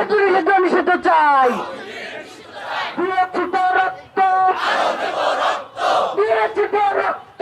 খিচুড়ি কিন্তু আমি সেটা চাই রক্ত রক্ত।